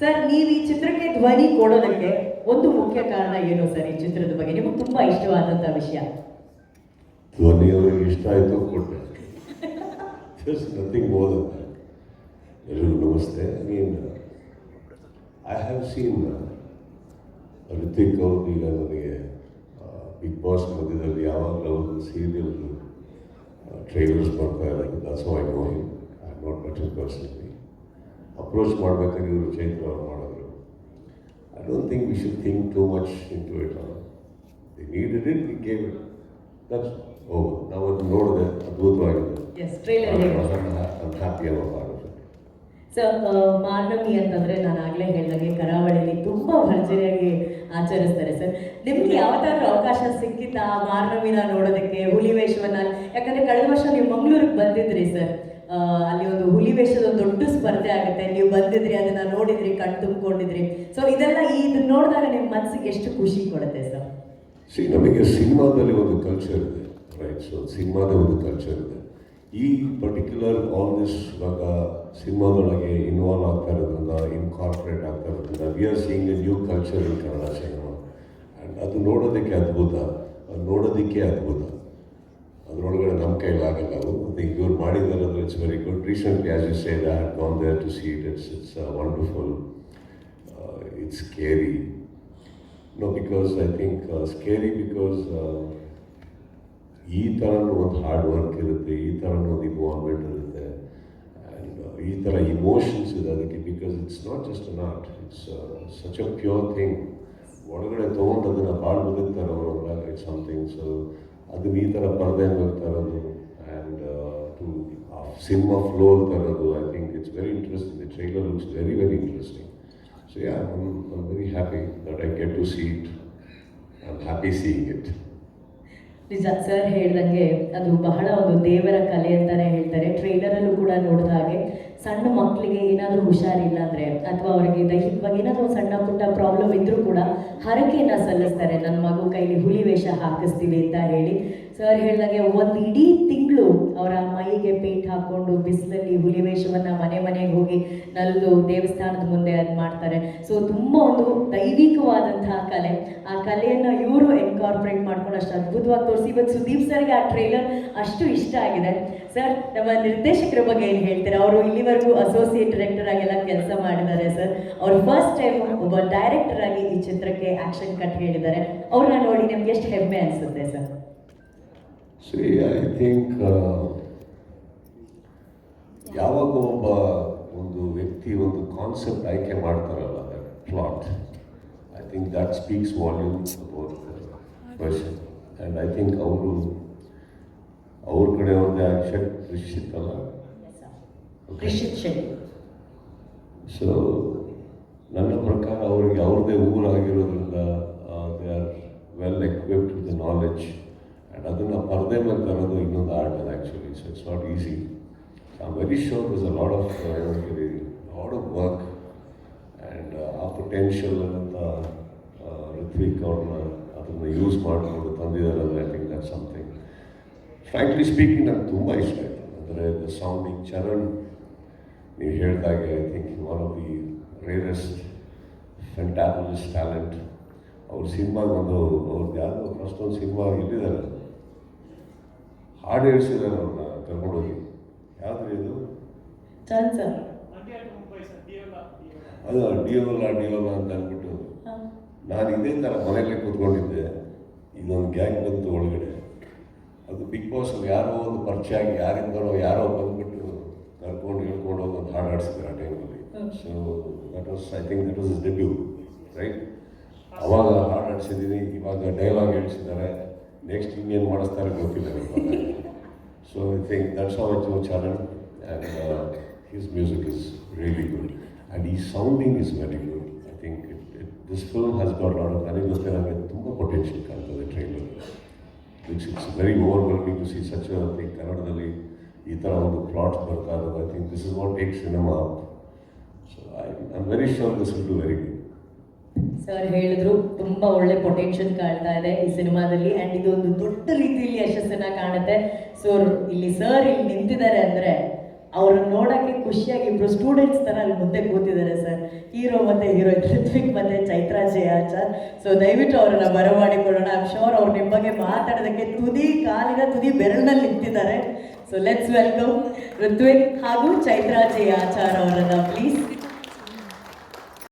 Sir, ನೀವು ಈ ಚಿತ್ರಕ್ಕೆ ಧ್ವನಿ ಕೊಡೋದಕ್ಕೆ ಒಂದು ಮುಖ್ಯ ಕಾರಣ ಏನು ಸರ್ ಈ ಚಿತ್ರದ ಬಗ್ಗೆ? ನಿಮಗೆ ತುಂಬಾ ಇಷ್ಟವಾದಂತ ವಿಷಯ. ಧ್ವನಿ ಅವ್ರಿಗೆ ಇಷ್ಟ ಆಯಿತು, ಕೊಟ್ಟೆ. ನಥಿಂಗ್ ನಮಸ್ತೆ mean I have seen Hrithik ಅವ್ರದ್ದು ಈಗ ನನಗೆ ಬಿಗ್ ಬಾಸ್ ಮಧ್ಯದಲ್ಲಿ ಯಾವಾಗಲೂ ಅವರು ಸೀರಿಯಲ್ ಟ್ರೈಲರ್ಸ್ ಬರ್ತಾ ಇರೋದು that's I know I not much personally approach ಮಾಡ್ಬೇಕಾದ್ರೆ ಇವರು ಚೈತ್ರ ಅವರು ಮಾಡಿದ್ರು I don't think we should think too much into it the needed it we gave it that's oh ನಾವು ಅದು ನೋಡಿದೆ ಅದ್ಭುತವಾಗಿದೆ. ಹ್ಯಾಪಿ part ಸರ್ ಮಾರ್ನಮಿ ಅಂತಂದ್ರೆ ನಾನು ಆಗ್ಲೇ ಹೇಳ್ದಂಗೆ ಕರಾವಳಿಯಲ್ಲಿ ತುಂಬಾ ಭರ್ಜರಿಯಾಗಿ ಆಚರಿಸ್ತಾರೆ ಸರ್. ನಿಮ್ಗೆ ಯಾವತ್ತಾದ್ರೂ ಅವಕಾಶ ಸಿಕ್ಕಿತಾ ಮಾರ್ನಮಿನ ನೋಡೋದಕ್ಕೆ ಹುಲಿ ವೇಷವನ್ನ? ಯಾಕಂದ್ರೆ ಕಳೆದ ವರ್ಷ ನೀವು ಮಂಗಳೂರಿಗೆ ಬಂದಿದ್ರಿ ಸರ್. ಅಲ್ಲಿ ಒಂದು ಹುಲಿ ವೇಷದ ದೊಡ್ಡ ಸ್ಪರ್ಧೆ ಆಗುತ್ತೆ. ನೀವು ಬಂದಿದ್ರಿ, ಅದನ್ನ ನೋಡಿದ್ರಿ ಕಣ್ ತುಂಬಿಕೊಂಡಿದ್ರಿ. ಸೊ ಇದೆಲ್ಲ ಇದನ್ನ ನೋಡಿದಾಗ ನಿಮ್ಮ ಮನಸ್ಸಿಗೆ ಎಷ್ಟು ಖುಷಿ ಕೊಡುತ್ತೆ ಸರ್ ನಮಗೆ ಸಿನಿಮಾದಲ್ಲಿ ಒಂದು ಕಲ್ಚರ್ ಇದೆ ರೈಟ್ ಸೊ ಸಿನಿಮಾದ ಒಂದು ಕಲ್ಚರ್ ಇದೆ. ಈ ಪರ್ಟಿಕ್ಯುಲರ್ ಆಲ್ ದಿಸ್ ಇವಾಗ ಸಿನಿಮಾದೊಳಗೆ ಇನ್ವಾಲ್ವ್ ಆಗ್ತಾ ಇರೋದ್ರಿಂದ ಇನ್ಕಾರ್ಪೊರೇಟ್ ಆಗ್ತಾ ಇರೋದ್ರಿಂದ we are seeing a new culture in Kannada cinema and ಅದು ನೋಡೋದಕ್ಕೆ ಅದ್ಭುತ, ಅದು ನೋಡೋದಕ್ಕೆ ಅದ್ಭುತ. ಅದರೊಳಗಡೆ ನಮ್ಮ ಕೈಲಾಗಲ್ಲ ಮತ್ತು ಇವ್ರು ಮಾಡಿದ್ದಾರೆ ಅಂದರೆ it's very good recently as you I have gone there to see it it's it's wonderful it's scary no because I think scary because uh, ಈ ಥರನೂ ಒಂದು ಹಾರ್ಡ್ ವರ್ಕ್ ಇರುತ್ತೆ ಈ ಥರನೂ ಒಂದು ಇನ್ವಾಲ್ವ್ಮೆಂಟ್ ಇರುತ್ತೆ. ಆ್ಯಂಡ್ ಈ ಥರ ಇಮೋಷನ್ಸ್ ಇದೆ ಅದಕ್ಕೆ because it's not just not it's such a pure thing ಒಳಗಡೆ ತೊಗೊಂಡು ಅದನ್ನು ಬದುಕ್ತಾರೆ ಅವರೊಳಗೆ ಇಟ್ಸ್ ಸಮಥಿಂಗ್ ಸೊ ಅದನ್ನ ಈ ಥರ ಪರದೆ ಮೇಲೆ ತರೋದು ಆ್ಯಂಡ್ ಟು ಸಿನಿಮಾ ಫ್ಲೋರ್ ತರೋದು I think it's very interesting the trailer looks very very interesting so yeah I very happy that I get to see it I happy seeing it ನಿಜ sir ಹೇಳ್ದಂಗೆ ಅದು ಬಹಳ ಒಂದು ದೇವರ ಕಲೆ ಅಂತಾನೆ ಹೇಳ್ತಾರೆ. ಟ್ರೈಲರಲ್ಲೂ ಕೂಡ ನೋಡಿದ ಹಾಗೆ ಸಣ್ಣ ಮಕ್ಕಳಿಗೆ ಏನಾದರೂ ಹುಷಾರಿಲ್ಲ ಅಂದರೆ ಅಥವಾ ಅವರಿಗೆ ದೈಹಿಕವಾಗಿ ಏನಾದರೂ ಸಣ್ಣ ಪುಟ್ಟ ಪ್ರಾಬ್ಲಮ್ ಇದ್ದರೂ ಕೂಡ ಹರಕೆಯನ್ನು ಸಲ್ಲಿಸ್ತಾರೆ. ನನ್ನ ಮಗು ಕೈಲಿ ಹುಲಿ ವೇಷ ಹಾಕಿಸ್ತೀವಿ ಅಂತ ಹೇಳಿ ಸರ್ ಹೇಳಿದಾಗೆ ಒಂದು ಇಡೀ ತಿಂಗಳು ಅವರ ಮೈಗೆ ಪೇಂಟ್ ಹಾಕ್ಕೊಂಡು ಬಿಸಿಲಲ್ಲಿ ಹುಲಿ ವೇಷವನ್ನು ಮನೆ ಮನೆಗೆ ಹೋಗಿ ನಲ್ಲು ದೇವಸ್ಥಾನದ ಮುಂದೆ ಅದು ಮಾಡ್ತಾರೆ. ಸೊ ತುಂಬ ಒಂದು ದೈವಿಕವಾದಂತಹ ಕಲೆ. ಆ ಕಲೆಯನ್ನು ಇವರು ಎನ್ಕಾರ್ಪೊರೇಟ್ ಮಾಡ್ಕೊಂಡು ಅಷ್ಟು ಅದ್ಭುತವಾಗಿ ತೋರಿಸಿ. ಇವತ್ತು ಸುದೀಪ್ ಸರ್ಗೆ ಆ ಟ್ರೈಲರ್ ಅಷ್ಟು ಇಷ್ಟ ಆಗಿದೆ. ಸರ್ ನಮ್ಮ ನಿರ್ದೇಶಕರ ಬಗ್ಗೆ ಏನು ಹೇಳ್ತಾರೆ? ಅವರು ಇಲ್ಲಿವರೆಗೂ ಅಸೋಸಿಯೇಟ್ ಡೈರೆಕ್ಟರ್ ಆಗೆಲ್ಲ ಕೆಲಸ ಮಾಡಿದ್ದಾರೆ ಸರ್ ಅವ್ರು ಫಸ್ಟ್ ಟೈಮ್ ಒಬ್ಬ ಡೈರೆಕ್ಟರ್ ಆಗಿ ಈ ಚಿತ್ರಕ್ಕೆ ಆಕ್ಷನ್ ಕಟ್ ಹೇಳಿದ್ದಾರೆ. ಅವ್ರನ್ನ ನೋಡಿ ನಮ್ಗೆ ಎಷ್ಟು ಹೆಮ್ಮೆ ಅನಿಸುತ್ತೆ ಸರ್ See, ಐ ಥಿಂಕ್ ಯಾವಾಗ ಒಬ್ಬ ಒಂದು ವ್ಯಕ್ತಿ ಒಂದು ಕಾನ್ಸೆಪ್ಟ್ ಆಯ್ಕೆ ಮಾಡ್ತಾರಲ್ಲ plot I think that speaks volume about person and I think ಅವರು ಅವ್ರ ಕಡೆ ಅವ್ರದ್ದೇ ಆಕ್ಷನ್ ರಿಷಿತ್ ಅಲ್ಲ ಸೊ ನನ್ನ ಪ್ರಕಾರ ಅವರಿಗೆ ಅವ್ರದ್ದೇ ಊರಾಗಿರೋದ್ರಿಂದ they are well equipped with knowledge and ಅದನ್ನು ಪರದೆ ಮೇಲೆ ತರೋದು ಇನ್ನೊಂದು ಆರ್ಟ್ ಅದು actually so it's not easy I am very sure is a lot of lot of work and ಆ ಪೊಟೆನ್ಷಿಯಲ್ ಅಂತ ಋತ್ವಿಕ್ ಅವ್ರನ್ನ ಅದನ್ನು ಯೂಸ್ ಮಾಡಿಕೊಂಡು ತಂದಿದ್ದಾರೆ ಅಂದರೆ I think that something frankly speaking ನಂಗೆ ತುಂಬ ಇಷ್ಟ ಆಯಿತು. ಅಂದರೆ ದ ಸೌಂಡಿಂಗ್ ಚರಣ್ ನೀವು ಹೇಳಿದಾಗೆ I think one of the rarest fantabulous talent ಅವ್ರ ಸಿನಿಮಾಗೆ ಒಂದು ಅವ್ರದ್ದು ಯಾವುದೋ ಫಸ್ಟ್ ಒಂದು ಸಿನಿಮಾ ಇಲ್ಲಿದ್ದಾರೆ ಹಾಡು ಹೇಳ್ಸಿದ್ದಾರೆ ಅವ್ರನ್ನ ಕರ್ಕೊಂಡೋಗಿ. ಯಾವ್ದು ಇದು? ಅದು ಡಿಯೋಲ್ಲ ಡಿಯೋಲ್ಲ ಅಂತ ಅಂದ್ಬಿಟ್ಟು. ನಾನು ಇದೇ ಥರ ಮನೆಯಲ್ಲೇ ಕೂತ್ಕೊಂಡಿದ್ದೆ. ಇನ್ನೊಂದು ಗ್ಯಾಂಗ್ ಬಂತು ಒಳಗಡೆ. ಅದು ಬಿಗ್ ಬಾಸ್ ಯಾರೋ ಒಂದು ಪರಿಚಯ ಆಗಿ ಯಾರಿಂದನೋ ಯಾರೋ ಬಂದ್ಬಿಟ್ಟು ಕರ್ಕೊಂಡು ಹೇಳ್ಕೊಂಡು ಒಂದು ಹಾಡು ಆಡಿಸಿದ್ರು ಆ ಟೈಮಲ್ಲಿ so that was I think that was is debut right ಅವಾಗ ಹಾಡು ಆಡಿಸಿದ್ದೀನಿ ಇವಾಗ ಡೈಲಾಗ್ ಹೇಳ್ಸಿದ್ದಾರೆ. ನೆಕ್ಸ್ಟ್ ಇನ್ನೇನು ಮಾಡಿಸ್ತಾರೆ ಗೊತ್ತಿಲ್ಲ so I think that's how Joe Charan and his music is really good and ಈ sounding is very good I think this film has got lot of ನನಗೆ ಗೊತ್ತಿರೋಂಗೆ ತುಂಬ ಪೊಟೆನ್ಷಿಯಲ್ ಕಾಣ್ತದೆ trailer it's it's very overwhelming to see such thing ಕನ್ನಡದಲ್ಲಿ ಈ ಥರ ಒಂದು plots ಬರ್ತಾ ಇರೋದು I think this is what take cinema so I am very sure this will do very good sir ಹೇಳಿದ್ರು, ತುಂಬಾ ಒಳ್ಳೆ ಪೊಟೆನ್ಷಿಯಲ್ ಕಾಣ್ತಾ ಇದೆ ಈ ಸಿನಿಮಾದಲ್ಲಿ. ಅಂಡ್ ಇದು ಒಂದು ದೊಡ್ಡ ರೀತಿಯಲ್ಲಿ ಯಶಸ್ಸನ್ನ ಕಾಣುತ್ತೆ. ಸೊ ಇಲ್ಲಿ ಸರ್ ಇಲ್ಲಿ ನಿಂತಿದ್ದಾರೆ ಅಂದ್ರೆ, ಅವ್ರನ್ನ ನೋಡೋಕ್ಕೆ ಖುಷಿಯಾಗಿ ಇಬ್ರು ಸ್ಟೂಡೆಂಟ್ಸ್ ಥರ ಅಲ್ಲಿ ಮುಂದೆ ಕೂತಿದ್ದಾರೆ ಸರ್ ಹೀರೋ ಮತ್ತು ಹೀರೋ ಋತ್ವಿಕ್ ಮತ್ತೆ ಚೈತ್ರಾ ಸರ್ ಸೊ ದಯವಿಟ್ಟು ಅವರನ್ನ ಬರಮಾಡಿಕೊಳ್ಳೋಣ. ಐ ಶೋರ್ ಅವ್ರು ನಿಮ್ಮ ಬಗ್ಗೆ ಮಾತಾಡೋದಕ್ಕೆ ತುದಿ ಕಾಲಿನ ತುದಿ ಬೆರಳಿನಲ್ಲಿ ನಿಂತಿದ್ದಾರೆ. ಸೊ ಲೆಟ್ಸ್ ವೆಲ್ಕಮ್ ಋತ್ವಿಕ್ ಹಾಗೂ ಚೈತ್ರಾ ಜಯಾಚಾರ್ ಅವರನ್ನ ಪ್ಲೀಸ್